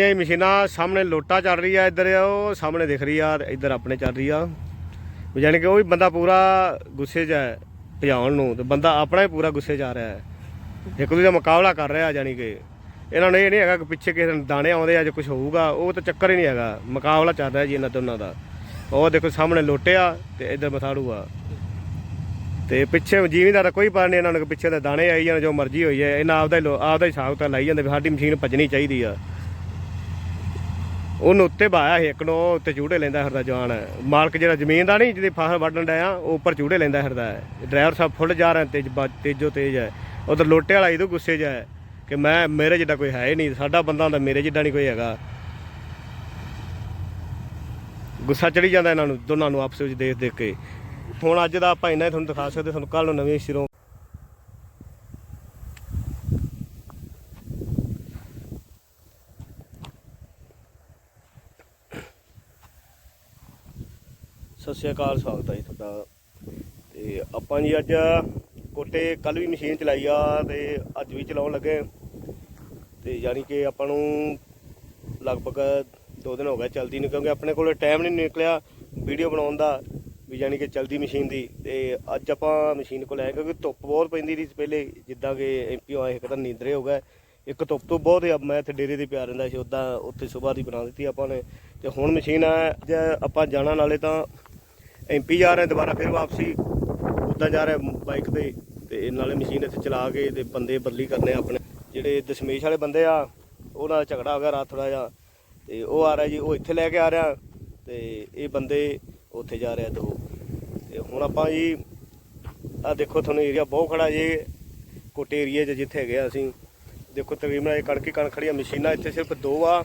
ਇਹ ਮਸ਼ੀਨਾਂ ਸਾਹਮਣੇ ਲੋਟਾ ਚੱਲ ਰਹੀ ਆ ਇੱਧਰ, ਉਹ ਸਾਹਮਣੇ ਦਿਖ ਰਹੀ ਆ, ਇੱਧਰ ਆਪਣੇ ਚੱਲ ਰਹੀ ਆ। ਵੀ ਜਾਣੀ ਕਿ ਉਹ ਵੀ ਬੰਦਾ ਪੂਰਾ ਗੁੱਸੇ 'ਚ ਹੈ, ਭਜਾਉਣ ਨੂੰ, ਤੇ ਬੰਦਾ ਆਪਣਾ ਹੀ ਪੂਰਾ ਗੁੱਸੇ 'ਚ ਆ ਰਿਹਾ ਹੈ। ਇੱਕ ਦੂਜੇ ਦਾ ਮੁਕਾਬਲਾ ਕਰ ਰਿਹਾ ਜਾਣੀ ਕਿ। ਇਹਨਾਂ ਨੂੰ ਇਹ ਨਹੀਂ ਹੈਗਾ ਕਿ ਪਿੱਛੇ ਕਿਸੇ ਨੂੰ ਦਾਣੇ ਆਉਂਦੇ ਆ ਜਾਂ ਕੁਝ ਹੋਊਗਾ, ਉਹ ਤਾਂ ਚੱਕਰ ਹੀ ਨਹੀਂ ਹੈਗਾ, ਮੁਕਾਬਲਾ ਚੱਲ ਰਿਹਾ ਜੀ ਇਹਨਾਂ ਦੋਨਾਂ ਦਾ। ਉਹ ਦੇਖੋ ਸਾਹਮਣੇ ਲੋਟਿਆ ਤੇ ਇੱਧਰ ਮਥਾੜੂ ਆ। ਤੇ ਪਿੱਛੇ ਜੀਵੀਦਾਰ ਦਾ ਕੋਈ ਪਾਰ ਨਹੀਂ ਇਹਨਾਂ ਨੂੰ ਪਿੱਛੇ ਦੇ ਦਾਣੇ ਆਈ ਜਾਣ ਜੋ ਮਰਜ਼ੀ ਹੋਈ ਹੈ, ਇਹਨਾਂ ਆਪਦਾ ਹੀ ਲੋ- ਆਪਦਾ ਹੀ ਹਿਸਾਬ ਤਾਂ ਲਾਈ ਜਾਂਦੇ ਵੀ ਸਾਡੀ ਮਸ਼ੀਨ ਭੱਜਣੀ ਚਾਹੀਦੀ ਆ। ਉਹਨੂੰ ਉੱਤੇ ਬਾਇਆ ਸੀ ਇੱਕ ਨੂੰ, ਉਹ ਉੱਤੇ ਚੂੜੇ ਲੈਂਦਾ ਫਿਰਦਾ ਜਵਾਨ। ਮਾਲਕ ਜਿਹੜਾ ਜ਼ਮੀਨ ਦਾ ਨਹੀਂ, ਜਿਹਦੀ ਫਸਲ ਵੱਢਣ ਡਿਆ, ਉਹ ਉੱਪਰ ਚੂੜੇ ਲੈਂਦਾ ਫਿਰਦਾ ਡਰਾਈਵਰ ਸਾਹਿਬ ਫੁੱਲ ਜਾ ਰਹੇ ਤੇਜ ਤੇਜ਼ੋ ਤੇਜ਼ ਹੈ। ਉਧਰ ਲੋਟੇ ਵਾਲਾ ਇਹਦੋਂ ਗੁੱਸੇ 'ਚ ਹੈ ਕਿ ਮੈਂ, ਮੇਰੇ ਜਿੱਡਾ ਕੋਈ ਹੈ ਹੀ ਨਹੀਂ, ਸਾਡਾ ਬੰਦਾ ਹੁੰਦਾ ਮੇਰੇ ਜਿੱਡਾ ਨਹੀਂ ਕੋਈ ਹੈਗਾ। ਗੁੱਸਾ ਚੜੀ ਜਾਂਦਾ ਇਹਨਾਂ ਨੂੰ, ਦੋਨਾਂ ਨੂੰ ਆਪਸ ਵਿੱਚ ਦੇਖ ਦੇਖ ਕੇ। ਹੁਣ ਅੱਜ ਦਾ ਆਪਾਂ ਇੰਨਾ ਹੀ ਤੁਹਾਨੂੰ ਦਿਖਾ ਸਕਦੇ, ਤੁਹਾਨੂੰ ਕੱਲ ਨੂੰ ਨਵੇਂ ਸਿਰੋਂ ਸਤਿ ਸ਼੍ਰੀ ਅਕਾਲ, ਸਵਾਗਤ ਹੈ ਜੀ ਤੁਹਾਡਾ। ਤੇ ਆਪਾਂ ਜੀ ਅੱਜ ਕੋਟੇ ਕੱਲ ਵੀ ਮਸ਼ੀਨ ਚਲਾਈ ਆ ਤੇ ਅੱਜ ਵੀ ਚਲਾਉਣ ਲੱਗੇ ਤੇ ਯਾਨੀ ਕਿ ਆਪਾਂ ਨੂੰ ਲਗਭਗ 2 ਦਿਨ ਹੋ ਗਏ ਚਲਦੀ ਨਹੀਂ ਕਿਉਂਕਿ ਆਪਣੇ ਕੋਲ ਟਾਈਮ ਨਹੀਂ ਨਿਕਲਿਆ ਵੀਡੀਓ ਬਣਾਉਣ ਦਾ, ਵੀ ਯਾਨੀ ਕਿ ਚਲਦੀ ਮਸ਼ੀਨ ਦੀ। ਤੇ ਅੱਜ ਆਪਾਂ ਮਸ਼ੀਨ ਕੋਲ ਆਏ, ਕਿਉਂਕਿ ਧੁੱਪ ਬਹੁਤ ਪੈਂਦੀ ਸੀ ਪਹਿਲੇ, ਜਿੱਦਾਂ ਕਿ ਐਮਪੀ ਆਏ, ਇੱਕ ਤਾਂ ਨੀਂਦਰੇ ਹੋ ਗਏ। ਇੱਕ ਧੁੱਪ ਤੋਂ ਬਹੁਤ ਆ ਮੈਂ ਇੱਥੇ ਡੇਰੇ ਤੇ ਪਿਆ ਰਹਿੰਦਾ ਸੀ, ਉਦਾਂ ਉੱਥੇ ਸਵੇਰ ਦੀ ਬਣਾ ਦਿੱਤੀ ਆਪਾਂ ਨੇ। ਤੇ ਹੁਣ ਮਸ਼ੀਨ ਆ ਅੱਜ ਆਪਾਂ ਜਾਣਾ ਨਾਲੇ ਤਾਂ ਐਮਪੀ ਜਾ ਰਹੇ ਦੁਬਾਰਾ ਫਿਰ ਵਾਪਸੀ। ਉਦਾਂ ਜਾ ਰਹੇ ਬਾਈਕ ਤੇ ਤੇ ਨਾਲੇ ਮਸ਼ੀਨ ਇੱਥੇ ਚਲਾ ਕੇ ਤੇ ਬੰਦੇ ਬਦਲੀ ਕਰਨੇ ਆਪਣੇ। ਜਿਹੜੇ ਦਸ਼ਮੇਸ਼ ਵਾਲੇ ਬੰਦੇ ਆ, ਉਹਨਾਂ ਦਾ ਝਗੜਾ ਹੋ ਗਿਆ ਰਾਤ ਥੋੜਾ ਜਿਹਾ। ਤੇ ਉਹ ਆ ਰਿਹਾ ਜੀ, ਉਹ ਇੱਥੇ ਲੈ ਕੇ ਆ ਰਿਹਾ। ਤੇ ਇਹ ਬੰਦੇ ਉੱਥੇ ਜਾ ਰਿਹਾ ਦੋ। ਤੇ ਹੁਣ ਆਪਾਂ ਜੀ ਆ ਦੇਖੋ ਤੁਹਾਨੂੰ ਏਰੀਆ ਬਹੁਤ ਖੜਾ ਜੀ, ਕੋਟੇ ਏਰੀਆ 'ਚ ਜਿੱਥੇ ਹੈਗੇ ਅਸੀਂ। ਦੇਖੋ ਤਕਰੀਬਨ ਇਹ ਕਣਕੀ ਕਣ ਖੜੀਆਂ ਮਸ਼ੀਨਾਂ ਇੱਥੇ ਸਿਰਫ ਦੋ ਆ।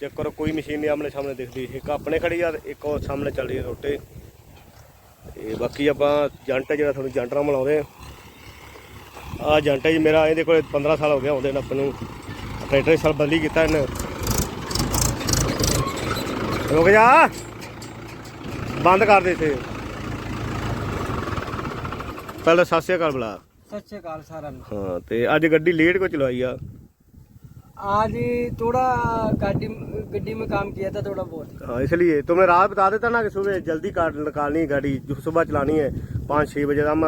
ਚੈੱਕ ਕਰੋ ਕੋਈ ਮਸ਼ੀਨ ਨਹੀਂ ਆਮਣੇ ਸਾਹਮਣੇ ਦਿਖਦੀ। ਇੱਕ ਆਪਣੇ ਖੜੀ ਆ ਤੇ ਇੱਕ ਉਹ ਸਾਹਮਣੇ ਚੱਲ ਰਹੀ ਆ ਰੋਟੇ। ਤੇ ਬਾਕੀ ਆਪਾਂ ਜੰਟ ਜਿਹੜਾ ਤੁਹਾਨੂੰ ਜੰਟਰਾ ਮਿਲਾਉਂਦੇ ਆ। ਆ ਜੰਟਾ ਜੀ ਮੇਰਾ ਇਹਦੇ ਕੋਲ 15 ਸਾਲ ਹੋ ਗਿਆ ਆਉਂਦੇ ਨੇ ਆਪਾਂ ਨੂੰ। ਟਰੈਕਟਰ ਸਾਲ ਬਦਲੀ ਕੀਤਾ ਇਹਨੇ। ਰੁਕ ਜਾ। ਬੰਦ ਕਰ ਦੇ ਇਥੇ। ਪਹਿਲਾਂ ਸਤਿ ਸ਼੍ਰੀ ਅਕਾਲ ਬੁਲਾ। ਸਤਿ ਸ਼੍ਰੀ ਅਕਾਲ ਹਾਂ ਤੇ ਅੱਜ ਗੱਡੀ ਲੇਟ ਕੋ ਚਲਾਈ ਆ? आज ही थोड़ा गाड़ी गड्डी में काम किया था थोड़ा बहुत हाँ इसलिए तुमने रात बता देता ना कि सुबह जल्दी कार निकालनी है गाड़ी जो सुबह चलानी है पाँच छः बजे हम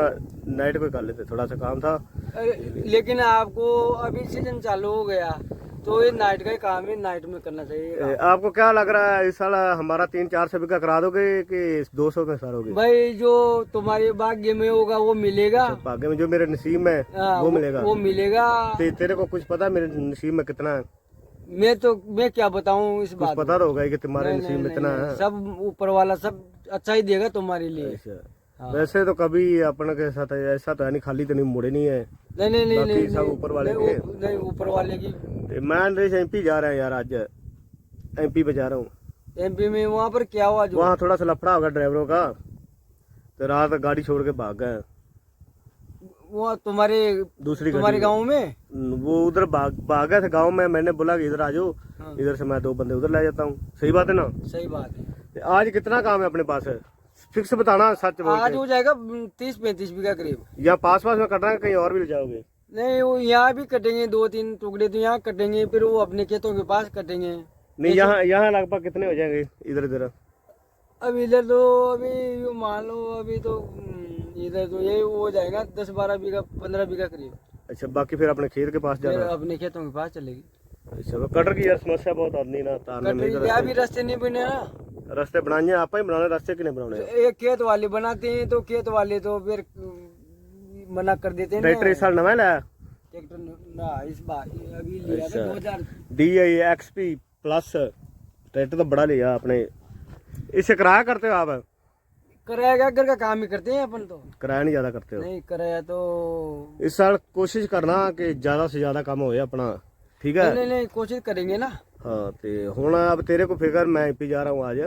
नाइट को कर लेते थोड़ा सा काम था अरे, लेकिन आपको अभी सीजन चालू हो गया तो ये नाइट का ही काम है नाइट में करना चाहिए आपको क्या लग रहा है इस साल हमारा तीन चार सौ बीघा करा दोगे कि दो सौ में सारोगे भाई जो तुम्हारे भाग्य में होगा वो मिलेगा। भाग्य में जो मेरे नसीब में है, हाँ, वो मिलेगा। वो मिलेगा। ते, तेरे को कुछ पता मेरे नसीब में कितना है? मैं तो मैं क्या बताऊँ इस बात पता तो होगा कि तुम्हारे नसीब में इतना है। सब ऊपर वाला सब अच्छा ही देगा तुम्हारे लिए। अच्छा। हाँ। वैसे तो कभी अपने के साथ ऐसा तो है नहीं खाली तो नहीं मुड़े नहीं है। नहीं नहीं नहीं सब ऊपर वाले नहीं, ऊपर वाले की मैं नरेश एमपी जा रहा है यार आज एमपी पे जा रहा हूँ एमपी में वहाँ पर क्या हुआ वहाँ थोड़ा सा लफड़ा होगा ड्राइवरों का तो रात गाड़ी छोड़ के भाग गए वो तुम्हारे दूसरी तुम्हारे गाँव में वो उधर भाग भाग गए थे गाँव में मैंने बोला कि इधर आ जाओ हाँ। इधर से मैं दो बंदे उधर ले जाता हूँ सही बात है ना सही बात है आज कितना काम है अपने पास है फिक्स बताना सच बोल आज हो जाएगा तीस पैंतीस बीघा करीब यहाँ पास पास में कटना है कहीं और भी ले जाओगे नहीं वो यहाँ भी कटेंगे दो तीन टुकड़े तो यहाँ कटेंगे फिर वो अपने खेतों के पास कटेंगे नहीं यहाँ यहाँ लगभग कितने हो जाएंगे इधर इधर अब इधर तो अभी यूँ मान लो अभी तो हम्म, इधर तो ये हो जाएगा दस बारह बीघा पंद्रह बीघा करीब अच्छा बाकी फिर अपने खेत के पास फिर जाना अपने खेतों के पास चलेगी अच्छा तो कटर की यार समस्या बहुत आती ना तारने में कटरी इधर यहाँ भी रास्ते नहीं बने ना रास्ते बनाए आप ही बनाने रास्ते कि नहीं बनाने एक खेत वाले बनाते हैं तो खेत वाले तो फिर हम्म, मना कर देते हैं ट्रैक्टर इस साल नवा लाया ट्रैक्टर ना इस बार अभी लिया था अच्छा। दो हजार D I X P plus tractor तो बड़ा लिया आपने इसे किराया करते हो आप कराया क्या घर का काम ही करते हैं अपन तो किराया नहीं ज्यादा करते हो नहीं कराया तो इस साल कोशिश करना कि ज्यादा से ज्यादा काम होए अपना ठीक नहीं है नहीं नहीं कोशिश करेंगे ना हाँ ते ਹੁਣ अब तेरे को फिक्र मैं एमपी जा रहा हूँ आज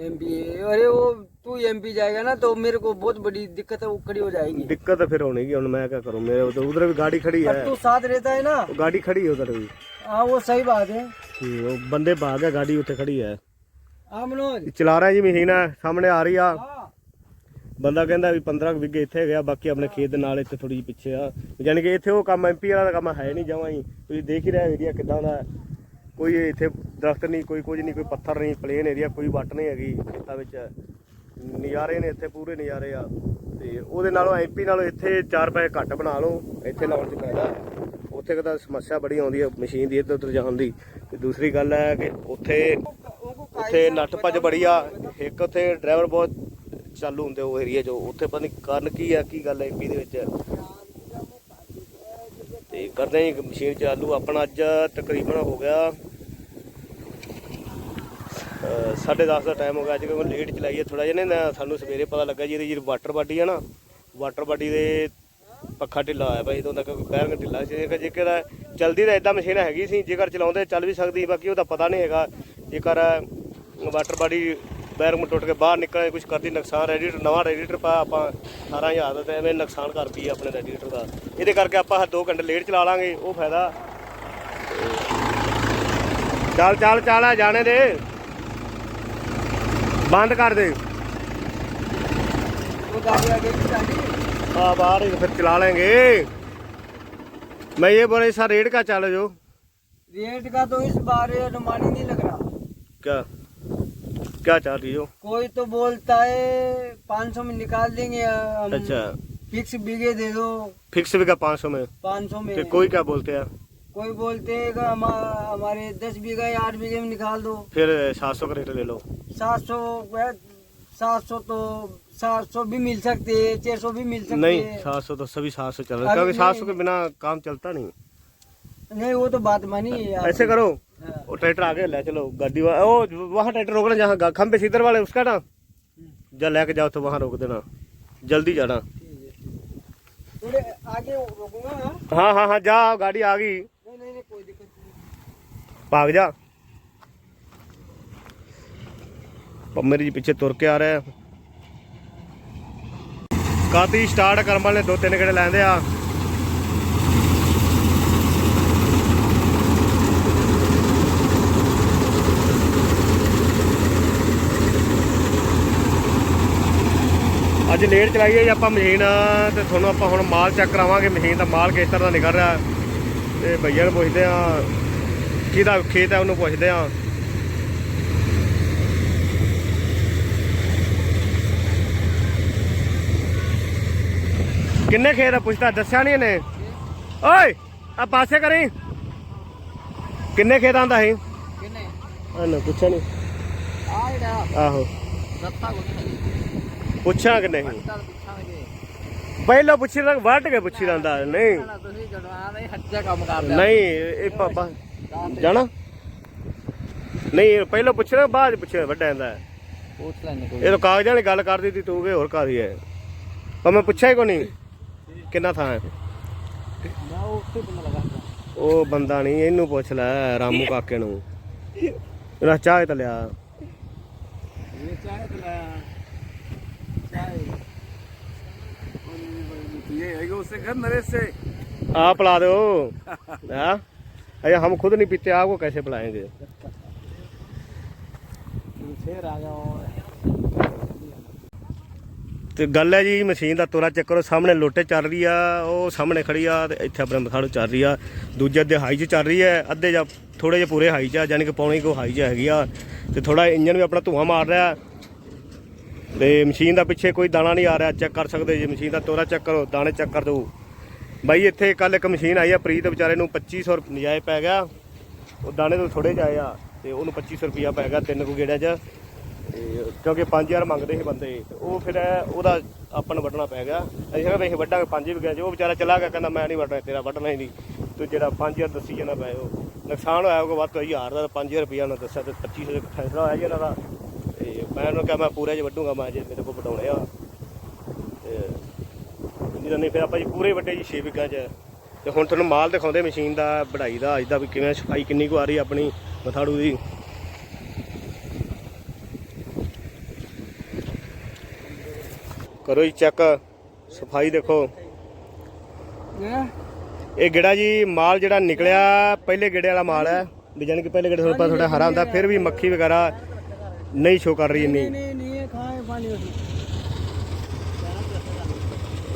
एमपी अरे वो तू एमपी जाएगा ना तो मेरे को बहुत बड़ी दिक्कत है वो खड़ी हो जाएगी दिक्कत तो फिर होने की ਹੁਣ मैं क्या करूँ मेरे तो उधर भी गाड़ी खड़ी है अब तू साथ रहता है ना वो गाड़ी खड़ी है उधर भी हाँ वो सही बात है हम्म, वो बंदे भाग गए गाड़ी उत्ते खड़ी है हाँ मनोज ਚਲਾ ਰਿਹਾ ਜੀ ਮਸ਼ੀਨ ਹੈ ਸਾਹਮਣੇ ਆ ਰਹੀ ਆ हाँ ਬੰਦਾ ਕਹਿੰਦਾ ਵੀ 15 ਕੁ ਵਿਗੇ ਇੱਥੇ ਗਿਆ ਬਾਕੀ ਆਪਣੇ ਖੇਤ ਦੇ ਨਾਲ ਇੱਥੇ ਥੋੜੀ ਜਿਹੀ ਪਿੱਛੇ ਆ ਯਾਨੀ ਕਿ ਇੱਥੇ ਉਹ ਕੰਮ ਐਮਪੀ ਵਾਲਾ ਦਾ ਕੰਮ ਹੈ ਨਹੀਂ ਜਮਾਂ ਹੀ ਤੁਸੀਂ ਦੇਖ ਹੀ ਰਹੇ ਏਰੀਆ ਕਿਦਾਂ ਦਾ ਹੈ। ਕੋਈ ਇੱਥੇ ਦਰਖਤ ਨਹੀਂ, ਕੋਈ ਕੁਝ ਨਹੀਂ, ਕੋਈ ਪੱਥਰ ਨਹੀਂ ਪਲੇਨ ਏਰੀਆ ਕੋਈ ਵੱਟ ਨਹੀਂ ਹੈਗੀ ਖੇਤਾਂ ਵਿੱਚ। ਨਜ਼ਾਰੇ ਨੇ ਇੱਥੇ, ਪੂਰੇ ਨਜ਼ਾਰੇ ਆ। ਤੇ ਉਹਦੇ ਨਾਲੋਂ ਐਮਪੀ ਨਾਲੋਂ ਇੱਥੇ 4 ਪੈਸੇ ਘੱਟ ਬਣਾ ਲਓ, ਇੱਥੇ ਲਾਉਣ 'ਚ ਫਾਇਦਾ। ਉੱਥੇ ਕਦਾ ਸਮੱਸਿਆ ਬੜੀ ਆਉਂਦੀ ਹੈ ਮਸ਼ੀਨ ਦੀ ਇੱਧਰ ਉੱਧਰ ਜਾਣ ਦੀ। ਤੇ ਦੂਸਰੀ ਗੱਲ ਹੈ ਕਿ ਉੱਥੇ ਉੱਥੇ ਨੱਠ ਭੱਜ ਬੜੀ ਆ। ਇੱਕ ਉੱਥੇ ਡਰਾਈਵਰ ਬਹੁਤ ਚਾਲੂ ਹੁੰਦੇ ਉਹ ਏਰੀਆ 'ਚ। ਉੱਥੇ ਪਤਾ ਨਹੀਂ ਕਾਰਨ ਕੀ ਆ, ਕੀ ਗੱਲ ਹੈ ਐਮਪੀ ਦੇ ਵਿੱਚ। ਤੇ ਕਰਦੇ ਹਾਂ ਜੀ ਮਸ਼ੀਨ ਚਾਲੂ ਆਪਣਾ ਅੱਜ ਤਕਰੀਬਨ ਹੋ ਗਿਆ, ਅਹ ਸਾਢੇ ਦਸ ਦਾ ਟਾਈਮ ਹੋ ਗਿਆ। ਅੱਜ ਕਿਉਂਕਿ ਲੇਟ ਚਲਾਈ ਹੈ ਥੋੜਾ ਜਿਹਾ ਨਾ ਸਾਨੂੰ ਸਵੇਰੇ ਪਤਾ ਲੱਗਾ ਜੀ ਇਹਦੀ ਜਿਹੜੀ ਵਾਟਰ ਬਾਡੀ ਆ ਨਾ ਵਾਟਰ ਬਾਡੀ ਦੇ ਪੱਖਾ ਢਿੱਲਾ ਹੋਇਆ ਭਾਈ ਤੋਂ ਤੱਕ ਬੈਰੰਗ ਢਿੱਲਾ। ਸੀ ਜੇਕਰ ਜੇਕਰ ਚਲਦੀ ਤਾਂ ਇਦਾਂ ਮਸ਼ੀਨ ਹੈਗੀ ਸੀ ਜੇਕਰ ਚਲਾਉਂਦੇ ਚੱਲ ਵੀ ਸਕਦੀ, ਬਾਕੀ ਉਹਦਾ ਪਤਾ ਨਹੀਂ ਹੈਗਾ। ਜੇਕਰ ਵਾਟਰ ਬਾਡੀ ਬੈਰੰਗ ਟੁੱਟ ਕੇ ਬਾਹਰ ਨਿਕਲੇ ਕੁਝ ਕਰਦੀ ਨੁਕਸਾਨ ਰੈਡੀਟਰ ਨਵਾਂ ਰੈਡੀਟਰ ਪਾ ਆਪਾਂ 18000 ਦਾ ਤੇ ਐਵੇਂ ਨੁਕਸਾਨ ਕਰ ਪਈ ਆਪਣੇ ਰੈਡੀਟਰ ਦਾ ਇਹਦੇ ਕਰਕੇ ਆਪਾਂ 2 ਘੰਟੇ ਲੇਟ ਚਲਾ ਲਾਂਗੇ ਉਹ ਫਾਇਦਾ ਚੱਲ ਚੱਲ ਚੱਲ ਆ ਜਾਣੇ ਦੇ ਬੰਦ ਕਰ ਦੇ वो गाड़ी आगे की गाड़ी ਆ ਬਾਹਰ ਹੀ ਫਿਰ ਚਲਾ लेंगे मैं ये बोले सर रेट का चार्ज जो रेट का तो इस बार अनुमान ही नहीं लग रहा क्या क्या चाह रही हो? कोई तो बोलता है पाँच सौ में निकाल देंगे हम अच्छा। फिक्स बीघे दे दो। फिक्स का पाँच सौ में? पाँच सौ में। कोई क्या बोलते हैं? कोई बोलते हैं कि हमा- हमारे दस बीघा या आठ बीघे में निकाल दो। फिर सात सौ का रेट ले लो। सात सौ सात सौ तो सात सौ भी मिल सकते है छह सौ भी मिल सकते नहीं सात सौ तो सभी सात सौ चल रहा है। क्योंकि सात सौ के बिना काम चलता नहीं। नहीं वो तो बात मानी ऐसे करो। वो ट्रैक्टर आगे ले चलो गाड़ी वा- ओ वहाँ ट्रैक्टर रोकना जहाँ गा- खंबे सीधर वाले उसका ना जब लेके जाओ तो वहाँ रोक देना जल्दी जाना थोड़े आगे रोकूंगा हाँ? हाँ हाँ हाँ जा गाड़ी आ गई नहीं नहीं नहीं कोई दिक्कत नहीं भाग जा ਪੰਮੇ ਜੀ ਪਿੱਛੇ ਤੁਰ ਕੇ ਆ ਰਿਹਾ ਕਾਤੀ ਸਟਾਰਟ ਕਰਨ ਵਾਲੇ ਦੋ ਤਿੰਨ ਗੇੜੇ ਲੈਂਦੇ ਆ ਜਨੇਰ ਚਲਾਈ ਹੈ ਜੀ ਆਪਾਂ ਮਸ਼ੀਨ ਤੇ ਤੁਹਾਨੂੰ ਆਪਾਂ ਹੁਣ ਮਾਲ ਚੈੱਕ ਕਰਾਵਾਂਗੇ ਮਸ਼ੀਨ ਦਾ ਮਾਲ ਕਿਸ ਤਰ੍ਹਾਂ ਦਾ ਨਿਕਲ ਰਿਹਾ। ਤੇ ਭਈਆ ਨੂੰ ਪੁੱਛਦੇ ਆ ਕਿਹਦਾ ਖੇਤ ਹੈ ਉਹਨੂੰ ਪੁੱਛਦੇ ਆ ਕਿੰਨੇ ਖੇਤ ਆ ਪੁੱਛਦਾ ਦੱਸਿਆ ਨਹੀਂ ਇਹਨੇ? ਓਏ ਆ ਪਾਸੇ ਕਰੀ। ਕਿੰਨੇ ਖੇਤ ਆਂਦਾ ਹੈ ਕਿੰਨੇ? ਆ ਨਾ ਪੁੱਛਿਆ ਨਹੀਂ ਆ ਜਿਹੜਾ ਆਹੋ। ਰੱਤਾ ਕੋਈ ਪੁੱਛਾਂ ਕਿ ਨਹੀਂ? ਪਹਿਲਾਂ ਪੁੱਛੀ ਰੰਗ ਵੱਟ ਕੇ ਪੁੱਛੀ ਰੰਦਾ ਨਹੀਂ। ਨਹੀਂ, ਇਹ ਪਾਪਾ, ਜਾਣਾ? ਨਹੀਂ, ਪਹਿਲਾਂ ਪੁੱਛਣਾ ਬਾਅਦ ਪੁੱਛਣਾ ਵੱਡਾ ਹੁੰਦਾ ਇਹ ਤਾਂ ਕਾਗਜ਼ਾਂ ਵਾਲੀ ਗੱਲ ਕਰਦੀ ਤੀ, ਤੂੰ ਕਿ ਹੋਰ ਕਾਦੀ ਹੈ ਪਰ ਮੈਂ ਪੁੱਛਿਆ ਹੀ ਕੋ ਨਹੀਂ, ਕਿੰਨਾ ਥਾਂ ਹੈ ਉਹ ਬੰਦਾ ਨਹੀਂ, ਇਹਨੂੰ ਪੁੱਛ ਲੈ, ਰਾਮੂ ਕਾਕੇ ਨੂੰ। ਇਹਦਾ ਚਾਹ ਤੇ ਲਿਆ। ਇਹ ਚਾਹ ਤੇ ਲਿਆ। ये है कि उससे घर नरेश से आप पिला दो हाँ अरे हम खुद नहीं पीते आपको कैसे पिलाएंगे फिर आ जाओ ਤੇ ਗੱਲ ਹੈ ਜੀ ਮਸ਼ੀਨ ਦਾ ਤੋਰਾ ਚੱਕਰ ਉਹ ਸਾਹਮਣੇ ਲੋਟੇ ਚੱਲ ਰਹੀ ਆ ਉਹ ਸਾਹਮਣੇ ਖੜੀ ਆ ਤੇ ਇੱਥੇ ਆਪਣੇ ਮਥਾੜੂ ਚੱਲ ਰਹੀ ਆ ਦੂਜੇ ਅੱਧੇ ਹਾਈ 'ਚ ਚੱਲ ਰਹੀ ਹੈ ਅੱਧੇ ਜਾਂ ਥੋੜੇ ਜਿਹਾ ਪੂਰੇ ਹਾਈ 'ਚ ਆ ਯਾਨੀ ਕਿ ਪੌਣੀ ਕੋ ਹਾਈ 'ਚ ਹੈਗੀ ਆ ਤੇ ਥੋੜਾ ਇੰਜਨ ਵੀ ਆਪਣਾ ਧੂਆਂ ਮਾਰ ਰਿਹਾ ਤੇ ਮਸ਼ੀਨ ਦਾ ਪਿੱਛੇ ਕੋਈ ਦਾਣਾ ਨਹੀਂ ਆ ਰਿਹਾ ਚੈੱਕ ਕਰ ਸਕਦੇ ਜੇ ਮਸ਼ੀਨ ਦਾ ਤੋਰਾ ਚੈੱਕ ਕਰੋ, ਦਾਣੇ ਚੈੱਕ ਕਰ ਦਿਓ ਬਾਈ ਇੱਥੇ ਕੱਲ ਇੱਕ ਮਸ਼ੀਨ ਆਈ ਆ, ਪ੍ਰੀਤ ਵਿਚਾਰੇ ਨੂੰ 2500 ਰੁਪਏ ਨਜਾਇਜ਼ ਪੈ ਗਿਆ। ਉਹ ਦਾਣੇ ਤੋਂ ਥੋੜੇ ਜਾਏ ਆ ਤੇ ਉਹਨੂੰ 2500 ਰੁਪਿਆ ਪੈ ਗਿਆ ਤਿੰਨ ਕੁ ਗੇੜਿਆਂ 'ਚ। ਤੇ ਕਿਉਂਕਿ 5000 ਮੰਗਦੇ ਸੀ ਬੰਦੇ। ਉਹ ਫਿਰ ਉਹਦਾ ਆਪਾਂ ਨੂੰ ਵੱਢਣਾ ਪੈ ਗਿਆ। ਅਸੀਂ ਕਿਹਾ ਵੀ ਅਸੀਂ ਵੱਢਾਂਗੇ, ਪੰਜ ਵੀ ਗਿਆ ਉਹ ਵਿਚਾਰਾ ਚਲਾ ਗਿਆ, ਕਹਿੰਦਾ ਮੈਂ ਨਹੀਂ ਵੱਢਣਾ, ਤੇਰਾ ਵੱਢਣਾ ਹੀ ਨਹੀਂ। ਤੂੰ ਜਿਹੜਾ 5000 ਦੱਸੀ ਜਾਂਦਾ ਪਏ ਉਹ। ਨੁਕਸਾਨ ਹੋਇਆ ਹੋਊਗਾ ਵੱਧ ਤੋਂ 1000 ਦਾ 5000 ਰੁਪਿਆ ਉਹਨਾਂ ਦੱਸਿਆ ਤੇ 2500 ਦਾ ਫੈਸਲਾ ਹੋਇਆ ਜੀ ਇਹਨਾਂ ਦਾ। ਮੈਂ ਉਹਨੂੰ ਕਿਹਾ, ਮੈਂ ਪੂਰੇ ਚ ਵੱਢੂਗਾ, ਮੈਂ ਜੇ ਮੇਰੇ ਕੋਲ ਵਢਾਉਣੇ ਆ। ਤੇ ਨਹੀਂ ਤਾਂ ਨਹੀਂ, ਫਿਰ ਆਪਾਂ ਜੀ ਪੂਰੇ ਵੱਡੇ ਜੀ 6 ਵਿਗਾ ਚ। ਤੇ ਹੁਣ ਤੁਹਾਨੂੰ ਮਾਲ ਦਿਖਾਉਂਦੇ, ਮਸ਼ੀਨ ਦਾ, ਵਢਾਈ ਦਾ, ਅੱਜ ਦਾ ਵੀ ਕਿਵੇਂ ਸਫ਼ਾਈ, ਕਿੰਨੀ ਕੁ ਆ ਰਹੀ ਆਪਣੀ, ਮਥਾੜੂ ਦੀ। ਕਰੋ ਜੀ ਚੈੱਕ ਸਫ਼ਾਈ ਦੇਖੋ। ਇਹ ਗੇੜਾ ਜੀ, ਮਾਲ ਜਿਹੜਾ ਨਿਕਲਿਆ, ਪਹਿਲੇ ਗੇੜੇ ਵਾਲਾ ਮਾਲ ਹੈ, ਵੀ ਜਾਣੀ ਕਿ ਪਹਿਲੇ ਗੇੜੇ ਥੋੜਾ ਥੋੜਾ ਹਰਾ ਹੁੰਦਾ, ਫਿਰ ਵੀ ਮੱਖੀ ਵਗੈਰਾ नहीं शो कर रही है नहीं नहीं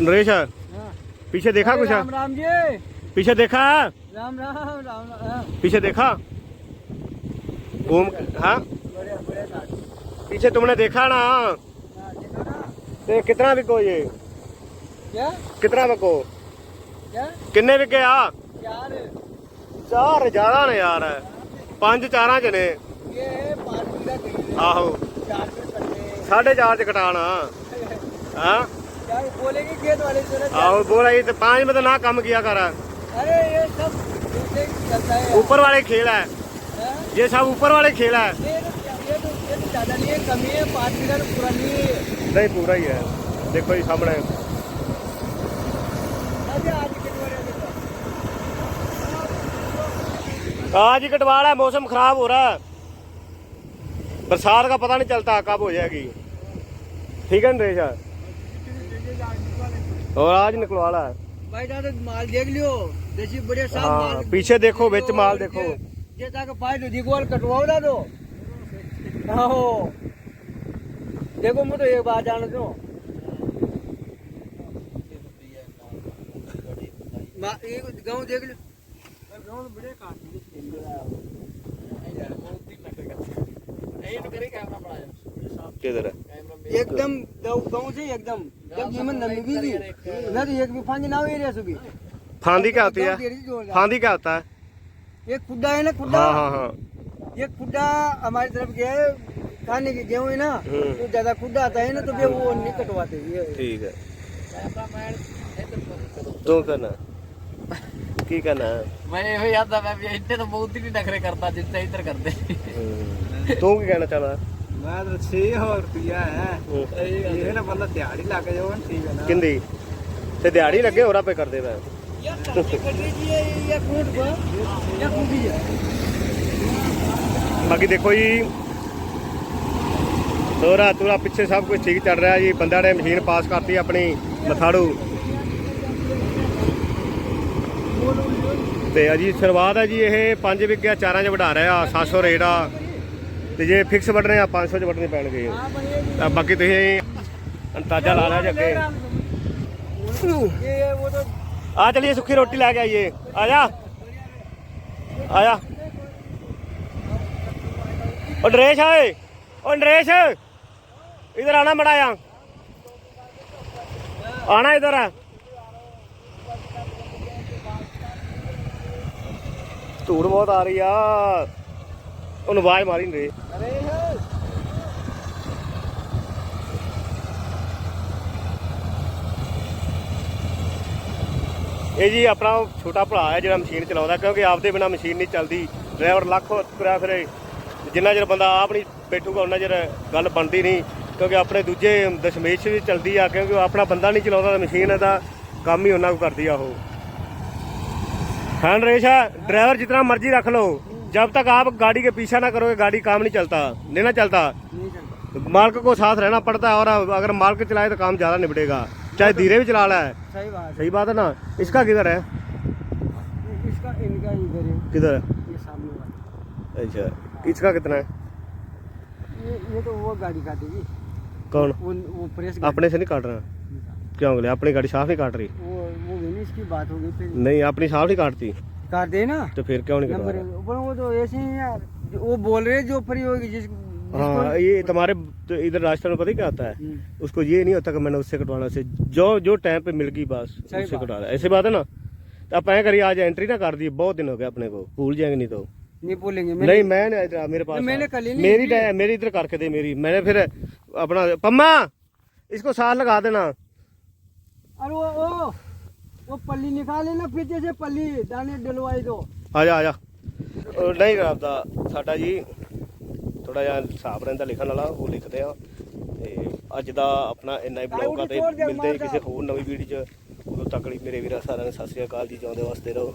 नरेश हाँ। पीछे देखा कुछ? राम राम जी। पीछे देखा? राम राम राम राम। हाँ। पीछे देखा? घूम हाँ। पीछे तुमने देखा ना? तो कितना बिको ये? क्या? कितना बिको? किन्ने बिके आ? चार। चार ज़्यादा ने यार। पाँच चारा जने। ये है पाँच बीघा कहीं ਆਹੋ चार पे करने ਸਾਢੇ ਚਾਰ ਚ ਕਟਾਣਾ ਹਾਂ यार बोलेंगे खेत वाले से ना ਆਹੋ बोला ये तो पांच में तो ना कम किया कर अरे ये सब ऐसे ही चलता है ऊपर वाले खेल है हाँ? ये सब ऊपर वाले खेल है ये तो ये तो ये तो ज्यादा नहीं है कमी है पाँच बीघा तो पुरानी है नहीं पूरा ही है देखो जी सामने अरे आज कितने बड़े देखो आज ही कटवा रहा है मौसम खराब हो रहा है बरसात का पता नहीं चलता कब हो जाएगी ठीक है नरेश और आज निकलवा रहा है भाई दादा माल देख लियो देसी बढ़िया साफ हाँ, माल पीछे देखो, बिच माल देखो। जे ताके पाए तो दिगवाल कटवाओ दा दो आहो देखो मैं तो एक बार जान दो मा- ये गांव देख लियो गांव तो बड़े किधर है एकदम गांव से एकदम जब ये मन नमी भी थी ना तो एक भी फांदी ना हुई रह सुगी फांदी क्या होती है फांदी क्या होता है एक खुड्डा है ना खुड्डा हाँ हाँ हाँ ये खुड्डा हमारी तरफ गया है खाने की गेहूं है ना हम्म। तो ज्यादा खुड्डा आता है ना तो फिर वो नहीं कटवाते ये ठीक है तू करना ਕੀ ਕਹਿਣਾ? ਮੈਂ ਇਹੋ ਯਾਦਾ ਮੈਂ ਵੀ ਇੱਥੇ ਤਾਂ ਬਹੁਤ ਹੀ ਨਖਰੇ ਕਰਦਾ ਜਿੱਥੇ ਇੱਧਰ ਕਰਦੇ। ਤੂੰ ਕੀ ਕਹਿਣਾ ਚਾਹਣਾ? ਮੈਂ ਤਾਂ 6000 ਰੁਪਿਆ ਹੈ। ਇਹ ਨਾ ਬੰਦਾ ਦਿਹਾੜੀ ਲੱਗ ਜਾਵੇ ਨਾ ਠੀਕ ਹੈ ਨਾ। ਕਿੰਦੀ? ਤੇ ਦਿਹਾੜੀ ਲੱਗੇ ਹੋਰਾਂ ਪੇ ਕਰਦੇ ਮੈਂ। ਬਾਕੀ ਦੇਖੋ ਜੀ ਤੋਰਾ ਤੂਰਾ ਪਿੱਛੇ ਸਭ ਕੁਝ ਠੀਕ ਚੱਲ ਰਿਹਾ ਜੀ। ਬੰਦਾ ਨੇ ਮਸ਼ੀਨ ਪਾਸ ਕਰਤੀ ਆਪਣੀ ਮਥਾੜੂ। ਤੇ ਅਜੀ ਸ਼ੁਰੂਆਤ ਹੈ ਜੀ, ਇਹ 5 ਵਿਕਿਆ, ਚਾਰਾਂ ਚ ਵਡਾ ਰਿਹਾ 700 ਰੇਟ ਆ। ਤੇ ਜੇ ਫਿਕਸ ਵੱਢਣੇ ਆ 500 ਚ ਵੱਢਣੇ ਪੈਣਗੇ। ਤਾਂ ਬਾਕੀ ਤੁਸੀਂ ਅੰਤਾਜ਼ਾ ਲਾ ਲਿਆ ਜੱਗੇ ਆ ਚਲਿਏ ਸੁੱਖੀ ਰੋਟੀ ਲੈ ਕੇ ਆਈਏ। ਆ ਜਾ। ਆ ਜਾ। ਓ ਨਰੇਸ਼ ਆਏ ਓ ਨਰੇਸ਼। ਇਧਰ ਆਣਾ ਮੜਾਇਆ ਆਣਾ ਇਧਰ। ਆ ਧੂੜ ਬਹੁਤ ਆ ਰਹੀ ਆ। ਉਹਨੂੰ ਆਵਾਜ਼ ਮਾਰੀ ਨਰੇ ਇਹ ਜੀ ਆਪਣਾ ਛੋਟਾ ਭਰਾ ਹੈ ਜਿਹੜਾ ਮਸ਼ੀਨ ਚਲਾਉਂਦਾ, ਕਿਉਂਕਿ ਆਪਦੇ ਬਿਨਾ ਮਸ਼ੀਨ ਨਹੀਂ ਚੱਲਦੀ। ਡਰਾਈਵਰ ਲੱਖ ਤੁਰਿਆ ਫਿਰੇ। ਜਿੰਨਾ ਚਿਰ ਬੰਦਾ ਆਪ ਨਹੀਂ ਬੈਠੂਗਾ ਉਹਨਾਂ ਚਿਰ ਗੱਲ ਬਣਦੀ ਨਹੀਂ। ਕਿਉਂਕਿ ਆਪਣੇ ਦੂਜੇ ਦਸ਼ਮੇਸ਼ ਵੀ ਚਲਦੀ ਆ, ਕਿਉਂਕਿ ਆਪਣਾ ਬੰਦਾ ਨਹੀਂ ਚਲਾਉਂਦਾ ਤਾਂ ਮਸ਼ੀਨ ਦਾ ਕੰਮ ਹੀ ਉਹਨਾਂ ਕੋ ਕਰਦੀ ਆ ਉਹ। हाँ नरेश ड्राइवर जितना मर्जी रख लो जब तक आप गाड़ी के पीछा ना करोगे गाड़ी काम नहीं चलता नहीं ना चलता नहीं चलता मार्क को साथ रहना पड़ता है और अगर मार्क चलाए तो काम ज्यादा निपटेगा चाहे धीरे भी चला रहा है सही बात सही बात है ना इसका किधर है है इसका इनका इधर है किधर ये सामने वाला अच्छा इसका कितना है ये ये तो वो गाड़ी काटेगी कौन वो वो प्रेस अपने से नहीं काट रहा क्यों बोले अपनी गाड़ी साफ़ नहीं काट रही वो वो नहीं इसकी बात होगी फिर नहीं अपनी साफ़ नहीं काटती काट दे ना तो फिर क्यों नहीं नंबर वो तो ऐसे ही यार वो बोल रहे जो फ्री होगी जिस हाँ ये तुम्हारे तो इधर राजस्थान में पता ही क्या आता है। उसको ये नहीं होता कि मैंने उससे कटवाना से जो जो टाइम पे मिल गई बस उससे कटवा रहा ऐसी बात है ना तो आप ऐ करिए आज एंट्री ना कर दी बहुत दिन हो गया अपने को भूल जाएँगे नहीं तो नहीं बोलेंगे नहीं मैंने इधर मेरे पास मैंने कल मेरी मेरी इधर करके दे मेरी मैंने फिर अपना पम्मा इसको साथ लगा देना ਸਾਡਾ ਜੀ ਥੋੜਾ ਜਿਹਾ ਹਿਸਾਬ ਰਹਿੰਦਾ ਲਿਖਣ ਵਾਲਾ ਉਹ ਲਿਖਦੇ ਆ ਤੇ ਅੱਜ ਦਾ ਆਪਣਾ ਇੰਨਾ ਮਿਲਦੇ ਕਿਸੇ ਹੋਰ ਨਵੀਂ ਵੀਡੀਓ 'ਚ ਉਦੋਂ ਤੱਕ ਲਈ ਮੇਰੇ ਵੀਰਾਂ ਸਾਰਿਆਂ ਨੂੰ ਸਤਿ ਸ੍ਰੀ ਅਕਾਲ ਜੀ ਜਿਉਂਦੇ ਵਾਸਤੇ ਰਹੋ